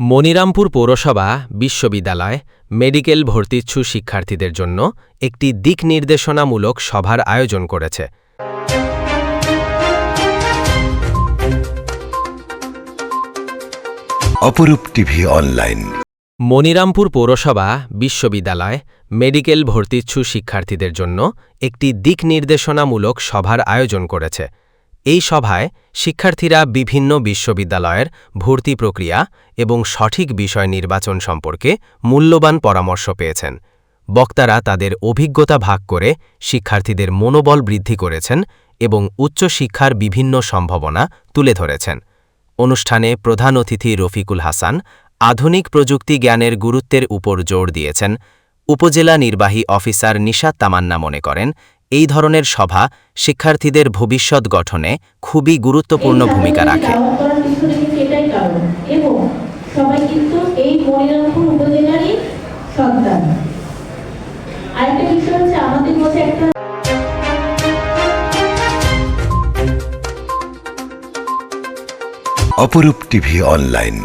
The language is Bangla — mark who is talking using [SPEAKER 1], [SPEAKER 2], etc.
[SPEAKER 1] মনিরামপুর পৌরসভা বিশ্ববিদ্যালয় মেডিকেল ভর্তিচ্ছু শিক্ষার্থীদের জন্য একটি দিক নির্দেশনামূলক সভার আয়োজন করেছে।
[SPEAKER 2] অপরূপ টিভি অনলাইন।
[SPEAKER 1] মনিরামপুর পৌরসভা বিশ্ববিদ্যালয় মেডিকেল ভর্তিচ্ছু শিক্ষার্থীদের জন্য একটি দিক নির্দেশনামূলক সভার আয়োজন করেছে। এই সভায় শিক্ষার্থীরা বিভিন্ন বিশ্ববিদ্যালয়ের ভর্তি প্রক্রিয়া এবং সঠিক বিষয় নির্বাচন সম্পর্কে মূল্যবান পরামর্শ পেয়েছেন। বক্তারা তাদের অভিজ্ঞতা ভাগ করে শিক্ষার্থীদের মনোবল বৃদ্ধি করেছেন এবং উচ্চশিক্ষার বিভিন্ন সম্ভাবনা তুলে ধরেছেন। অনুষ্ঠানে প্রধান অতিথি রফিকুল হাসান আধুনিক প্রযুক্তি জ্ঞানের গুরুত্বের উপর জোর দিয়েছেন। উপজেলা নির্বাহী অফিসার নিশাত তামান্না মনে করেন এই ধরনের সভা শিক্ষার্থীদের ভবিষ্যৎ গঠনে খুবই গুরুত্বপূর্ণ ভূমিকা রাখে।
[SPEAKER 3] দাওয়াত করার পিছনে কিন্তু এটাই কারণ। এবং সবাই কিন্তু এই মনিরামপুর উপজেলারই সন্তান। আরেকটা বিষয় হচ্ছে আমাদের মধ্যে একটা
[SPEAKER 2] অপরূপ টিভি অনলাইন।